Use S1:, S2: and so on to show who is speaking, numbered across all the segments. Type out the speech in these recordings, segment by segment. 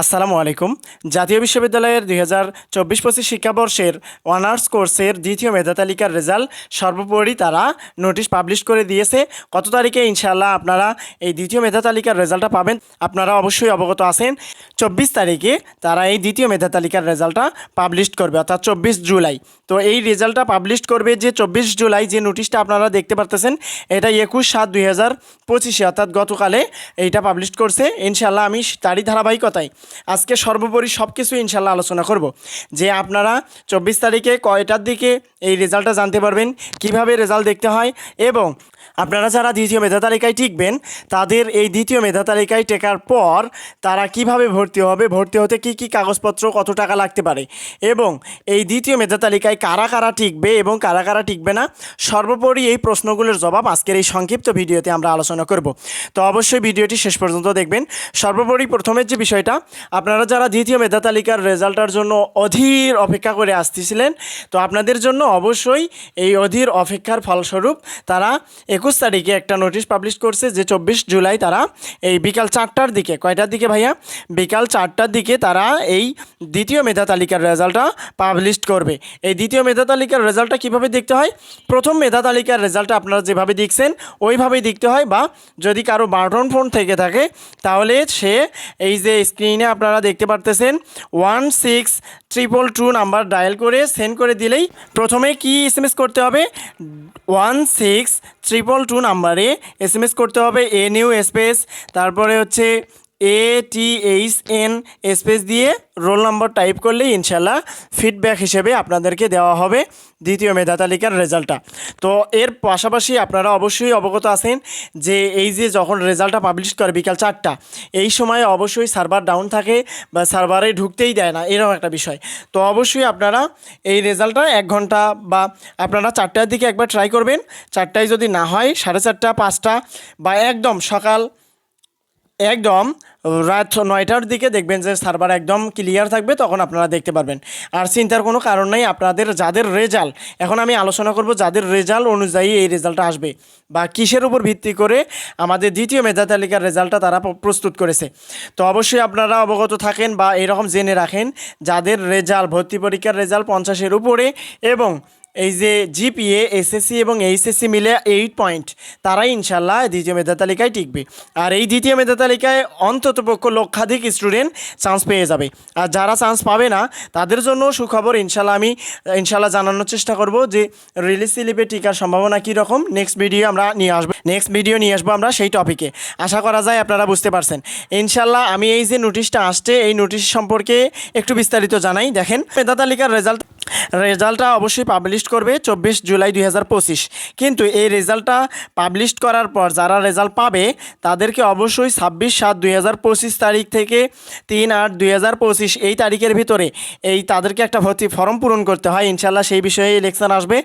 S1: আসসালামু আলাইকুম। জাতীয় বিশ্ববিদ্যালয়ের দুই হাজার চব্বিশ পঁচিশ শিক্ষাবর্ষের অনার্স কোর্সের দ্বিতীয় মেধা তালিকার রেজাল্ট সর্বোপরি তারা নোটিশ পাবলিশ করে দিয়েছে। কত তারিখে ইনশাআল্লাহ আপনারা এই দ্বিতীয় মেধা তালিকার রেজাল্টটা পাবেন? আপনারা অবশ্যই অবগত আছেন। চব্বিশ তারিখে তারা এই দ্বিতীয় মেধা তালিকার রেজাল্টটা পাবলিশ করবে, অর্থাৎ চব্বিশ জুলাই। তো এই রেজাল্টটা পাবলিশ করবে যে চব্বিশ জুলাই যে নোটিশটা আপনারা দেখতে পারতেছেন, এটা একুশ সাত দুই হাজার পঁচিশে, অর্থাৎ গতকালে এইটা পাবলিশ করছে। ইনশাল্লাহ আমি তারই ধারাবাহিকতায় আজকে সর্বোপরি সব কিছু ইনশাল্লাহ আলোচনা করব। যে আপনারা চব্বিশ তারিখে কয়টার দিকে এই রেজাল্টটা জানতে পারবেন, কীভাবে রেজাল্ট দেখতে হয় এবং আপনারা যারা দ্বিতীয় মেধা তালিকায় টিকবেন, তাদের এই দ্বিতীয় মেধা তালিকায় টেকার পর তারা কীভাবে ভর্তি হবে, ভর্তি হতে কি কি কাগজপত্র, কত টাকা লাগতে পারে এবং এই দ্বিতীয় মেধা তালিকায় কারা কারা টিকবে এবং কারা কারা টিকবে না, সর্বোপরি এই প্রশ্নগুলোর জবাব আজকের এই সংক্ষিপ্ত ভিডিওতে আমরা আলোচনা করব। তো অবশ্যই ভিডিওটি শেষ পর্যন্ত দেখবেন। সর্বোপরি প্রথমের যে বিষয়টা আপনারা যারা দ্বিতীয় মেধা তালিকার রেজাল্টের জন্য অধীর অপেক্ষা করে আসতেছিলেন, তো আপনাদের জন্য অবশ্যই এই অধীর অপেক্ষার ফলস্বরূপ তারা একুশ তারিখে একটা নোটিশ পাবলিশ করছে যে চব্বিশ জুলাই তারা এই বিকাল চারটার দিকে, কয়টার দিকে ভাইয়া? বিকাল চারটার দিকে তারা এই দ্বিতীয় মেধা তালিকার রেজাল্টটা পাবলিশ করবে। এই দ্বিতীয় মেধা তালিকার রেজাল্টটা কীভাবে দেখতে হয়? প্রথম মেধা তালিকার রেজাল্টটা আপনারা যেভাবে দেখছেন, ওইভাবেই দেখতে হয় বা যদি কারও বাটন ফোন থেকে থাকে, তাহলে সে এই যে স্ক্রিনে আপনারা দেখতে পারতেছেন one six triple two number dial করে সেন্ড করে দিলেই প্রথমে কি এস করতে হবে? ওয়ান সিক্স ট্রিপল টু নাম্বারে এস করতে হবে, এ নিউ স্পেস, তারপরে হচ্ছে A T H N space দিয়ে রোল নাম্বার টাইপ করলেই ইনশাল্লাহ ফিডব্যাক হিসেবে আপনাদেরকে দেওয়া হবে দ্বিতীয় মেধা তালিকার রেজাল্টটা তো এর পাশাপাশি আপনারা অবশ্যই অবগত আছেন যে এই যে যখন রেজাল্টটা পাবলিশ করে বিকাল চারটা, এই সময় অবশ্যই সার্ভার ডাউন থাকে বা সার্ভারে ঢুকতেই দেয় না, এরকম একটা বিষয়। তো অবশ্যই আপনারা এই রেজাল্টটা এক ঘণ্টা বা আপনারা চারটার দিকে একবার ট্রাই করবেন। চারটায় যদি না হয়, সাড়ে চারটা, পাঁচটা বা একদম সকাল একদম রাত নয়টার দিকে দেখবেন যে সার্ভার একদম ক্লিয়ার থাকবে, তখন আপনারা দেখতে পারবেন। আর চিন্তার কোনো কারণ নেই, আপনাদের যাদের রেজাল্ট এখন আমি আলোচনা করব যাদের রেজাল্ট অনুযায়ী এই রেজাল্টটা আসবে বা কিসের উপর ভিত্তি করে আমাদের দ্বিতীয় মেধা তালিকার রেজাল্টটা তারা প্রস্তুত করেছে। তো অবশ্যই আপনারা অবগত থাকেন বা এরকম জেনে রাখেন, যাদের রেজাল্ট ভর্তি পরীক্ষার রেজাল্ট পঞ্চাশের উপরে এবং এই যে জিপিএ এসএসসি এবং এইচএসসি মিলে এইট পয়েন্ট তারাই ইনশাল্লাহ দ্বিতীয় মেধা তালিকায় টিকবে। আর এই দ্বিতীয় মেধা তালিকায় অন্তত পক্ষ লক্ষাধিক স্টুডেন্ট চান্স পেয়ে যাবে। আর যারা চান্স পাবে না, তাদের জন্য সুখবর ইনশাল্লাহ আমি, ইনশাল্লাহ জানানোর চেষ্টা করব যে রিলিজ স্লিপে টিকার সম্ভাবনা কী রকম নেক্সট ভিডিও আমরা নিয়ে আসব নেক্সট ভিডিও নিয়ে আসব আমরা সেই টপিকে আশা করা যায় আপনারা বুঝতে পারছেন। ইনশাল্লাহ আমি এই যে নোটিশটা আসছে, এই নোটিশ সম্পর্কে একটু বিস্তারিত জানাই। দেখেন, মেধা তালিকার রেজাল্ট রেজাল্টটা অবশ্যই পাবলিশ করবে চব্বিশ জুলাই দুই হাজার পঁচিশ। কিন্তু এই রেজাল্টটা পাবলিশ করার পর যারা রেজাল্ট পাবে, তাদেরকে অবশ্যই ছাব্বিশ সাত দুই তারিখ থেকে তিন আট দুই এই তারিখের ভিতরে এই তাদেরকে একটা ভর্তি ফর্ম পূরণ করতে হয়। ইনশাল্লাহ সেই বিষয়ে ইলেকশন আসবে।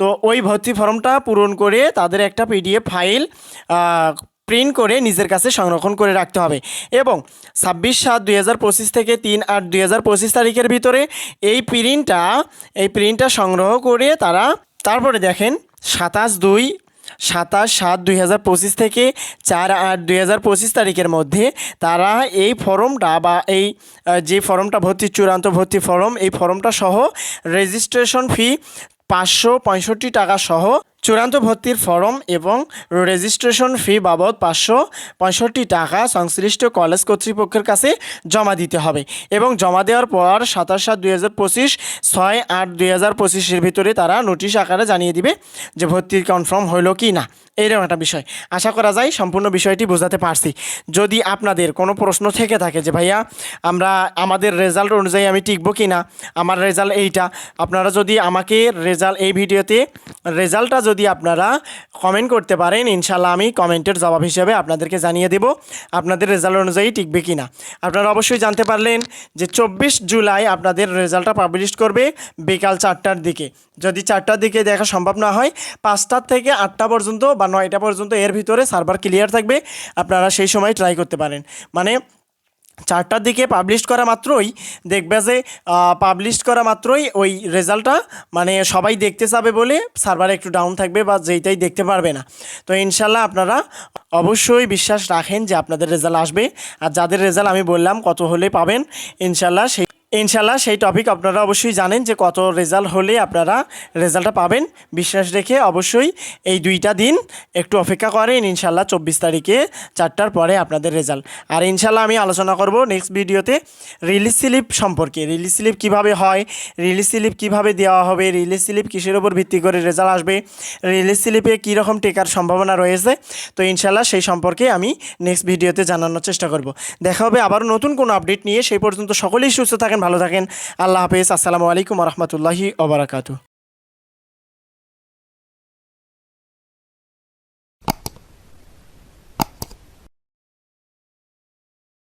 S1: তো ওই ভর্তি ফর্মটা পূরণ করে তাদের একটা পিডিএফ ফাইল প্রিন্ট করে নিজের কাছে সংরক্ষণ করে রাখতে হবে। এবং ছাব্বিশ সাত দুই থেকে তিন আট দুই তারিখের ভিতরে এই প্রিন্টটা এই প্রিন্টটা সংগ্রহ করে তারা, তারপরে দেখেন সাতাশ দুই, সাতাশ সাত দুই হাজার পঁচিশ থেকে চার আট দুই হাজার পঁচিশ তারিখের মধ্যে তারা এই ফর্মটা বা এই যে ফর্মটা ভর্তি, চূড়ান্ত ভর্তি ফর্ম, এই ফর্মটা সহ রেজিস্ট্রেশন ফি পাঁচশো পঁয়ষট্টি টাকা সহ চূড়ান্ত ভর্তির ফর্ম এবং রেজিস্ট্রেশন ফি বাবদ পাঁচশো পঁয়ষট্টি টাকা সংশ্লিষ্ট কলেজ কর্তৃপক্ষের কাছে জমা দিতে হবে এবং জমা দেওয়ার পর সাতাশ সাত দুই হাজার পঁচিশ ছয় আট দুই হাজার পঁচিশের ভিতরে তারা নোটিশ আকারে জানিয়ে দিবে যে ভর্তির কনফার্ম হইল কি না। এইরকম একটা বিষয়। আশা করা যায় সম্পূর্ণ বিষয়টি বোঝাতে পারছি। যদি আপনাদের কোনো প্রশ্ন থেকে থাকে যে, ভাইয়া, আমরা, আমাদের রেজাল্ট অনুযায়ী আমি টিকবো কি না? আমার রেজাল্ট এইটা। আপনারা যদি আমাকে রেজাল্ট এই ভিডিওতে রেজাল্টটা যদি আপনারা কমেন্ট করতে পারেন ইনশাল্লাহ আমি কমেন্টের জবাব হিসেবে আপনাদেরকে জানিয়ে দেব আপনাদের রেজাল্ট অনুযায়ী টিকবে কি না আপনারা অবশ্যই জানতে পারলেন যে চব্বিশ জুলাই আপনাদের রেজাল্টটা পাবলিশ করবে বিকাল চারটার দিকে। যদি চারটার দিকে দেখা সম্ভব না হয়, পাঁচটার থেকে আটটা পর্যন্ত বা নয়টা পর্যন্ত এর ভিতরে সার্ভার ক্লিয়ার থাকবে। আপনারা সেই সময় ট্রাই করতে পারেন। মানে চারটার দিকে পাবলিশ করা মাত্রই দেখবে যে পাবলিশ করা মাত্রই ওই রেজাল্টটা মানে সবাই দেখতে চাবে বলে সার্ভার একটু ডাউন থাকবে বা যেইটাই দেখতে পারবে না। তো ইনশাল্লাহ আপনারা অবশ্যই বিশ্বাস রাখেন যে আপনাদের রেজাল্ট আসবে। আর যাদের রেজাল্ট আমি বললাম কত হলে পাবেন, ইনশাল্লাহ সেই ইনশাল্লাহ সেই টপিক আপনারা অবশ্যই জানেন যে কত রেজাল্ট হলে আপনারা রেজাল্টটা পাবেন। বিশ্বাস রেখে অবশ্যই এই দুইটা দিন একটু অপেক্ষা করেন ইনশাল্লাহ চব্বিশ তারিখে চারটার পরে আপনাদের রেজাল্ট আর ইনশাল্লাহ আমি আলোচনা করব নেক্সট ভিডিওতে রিলিজ স্লিপ সম্পর্কে। রিলিজ স্লিপ কীভাবে হয় রিলিজ স্লিপ কীভাবে দেওয়া হবে রিলিজ স্লিপ কিসের উপর ভিত্তি করে রেজাল্ট আসবে রিলিজ স্লিপে কীরকম টেকার সম্ভাবনা রয়েছে, তো ইনশাল্লাহ সেই সম্পর্কে আমি নেক্সট ভিডিওতে জানানোর চেষ্টা করব। দেখা হবে আবার নতুন কোনো আপডেট নিয়ে। সেই পর্যন্ত সকলেই সুস্থ থাকেন ভালো থাকেন। আল্লাহ হাফেজ। আসসালামু আলাইকুম রহমতুল্লাহি ওবরাকাতু